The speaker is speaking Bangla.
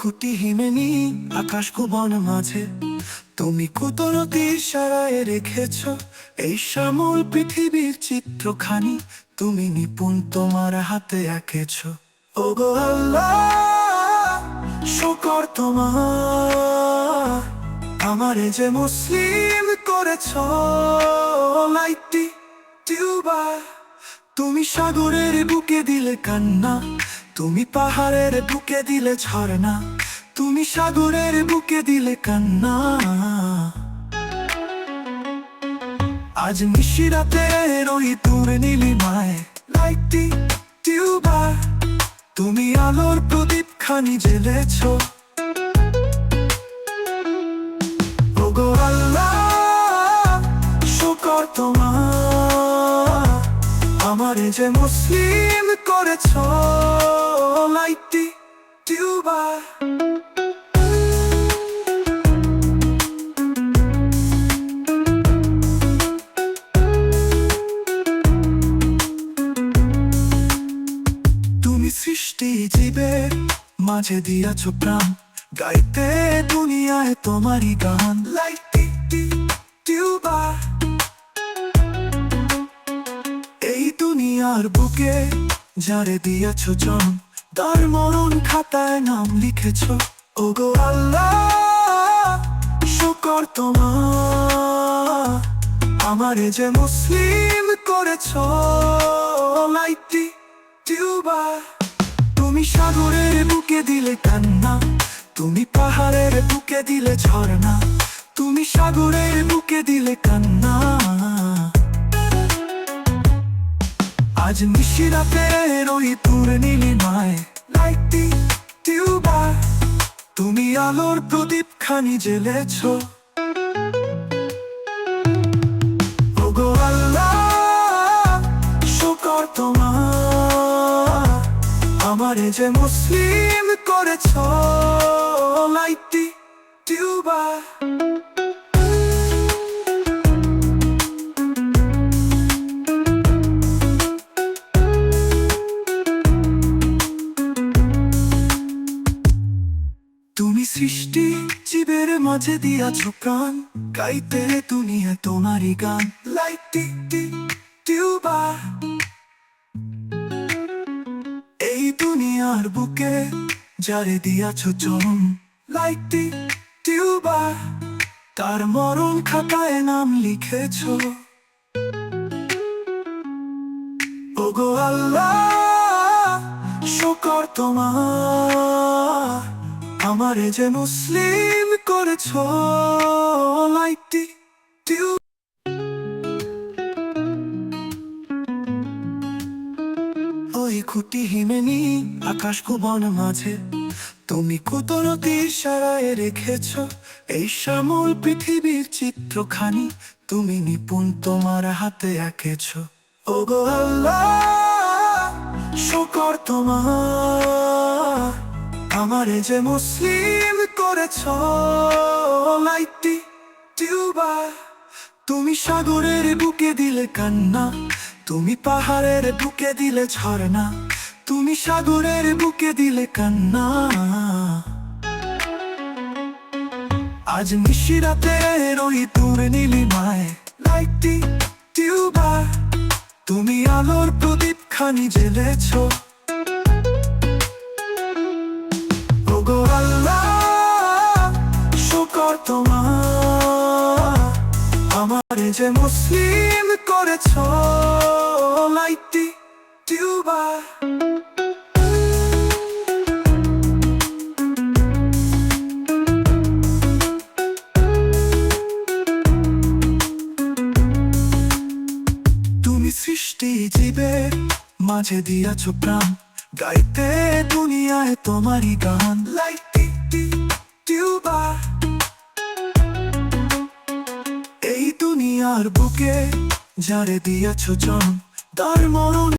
খুঁটি হিমেনি, আকাশ কুবন মাঝে। তুমি কুতরতি সারায় রেখেছ এই শ্যামল পৃথিবীর চিত্রখানি। তুমি নিপুণ তোমার হাতে আল্লাহ, শুকর আমারে যে মুসলিম করেছ লাইটি টিউবা তুমি সাগরের বুকে দিলে কান্না তুমি পাহাড়ের বুকে দিলে ঝর্ণা, তুমি সাগরের বুকে দিলে কান্না। আজ নিশিরাতে রই দূরে নীলিমায় লাইটি টিউবা তুমি আলোর প্রদীপ খানি জেলেছ আমারে যে মুসলিম করেছ। টিউবা তুমি সৃষ্টি জীবের মাঝে দিয়াছ প্রাণ। গাইতে দুনিয়ায় তোমারই গান। লাইটি টিউবা। এই দুনিয়ার বুকে যারে দিয়াছ জন। তার মরণ খাতায় নাম লিখেছ। ওগো আল্লাহ যে মুসলিম করেছ তুমি সাগরের বুকে দিলে কান্না, তুমি পাহাড়ের বুকে দিলে ঝর্ণা। তুমি সাগরের বুকে দিলে কান্না। আজ নিশিরাতে রই দূরে নীলিমায় লাইটি টিউবা তুমি আলোর প্রদীপ খানি তোমার। আমারে যে মুসলিম করেছ। লাইটি টিউবা সৃষ্টি জীবের মাঝে দিয়াছ প্রাণ। গাইতে দুনিয়া তোমারই গান। লাইটি টিউবা এই দুনিয়ার বুকে যারে দিয়াছ জন্ম লাইটি টিউবা তার মরণ খাতায় নাম লিখেছ। ওগো আল্লাহ, শুকর তোমার। আমারে যে মুসলিম করেছ লাইটি টিউ ওই খুঁটি হিমেনি, আকাশ কুবন মাঝে। তুমি কুতরতি সারায় রেখেছ, এই শ্যামল পৃথিবীর চিত্রখানি। তুমি নিপুণ তোমার হাতে এঁকেছ। ওগো আল্লাহ, শুকর তোমার। আমারে যে মুসলিম করেছ লাইটি টিউবা। তুমি সাগরের বুকে দিলে কান্না, তুমি পাহাড়ের বুকে দিলে ঝর্ণা, তুমি সাগরের বুকে দিলে কান্না। আজ নিশিরাতে রই দূরে নীলিমায় লাইটি টিউবা। তুমি আলোর প্রদীপ খানি জ্বেলেছ তোমার আমারে যে মুসলিম করেছ লাইটি টিউবা তুমি সৃষ্টি জীবের মাঝে দিয়াছ প্রাণ, গাইতে দুনিয়ায় তোমারই গান লাইটি টি দুনিয়ার বুকে যারে দিয়েছ জন তার মরণ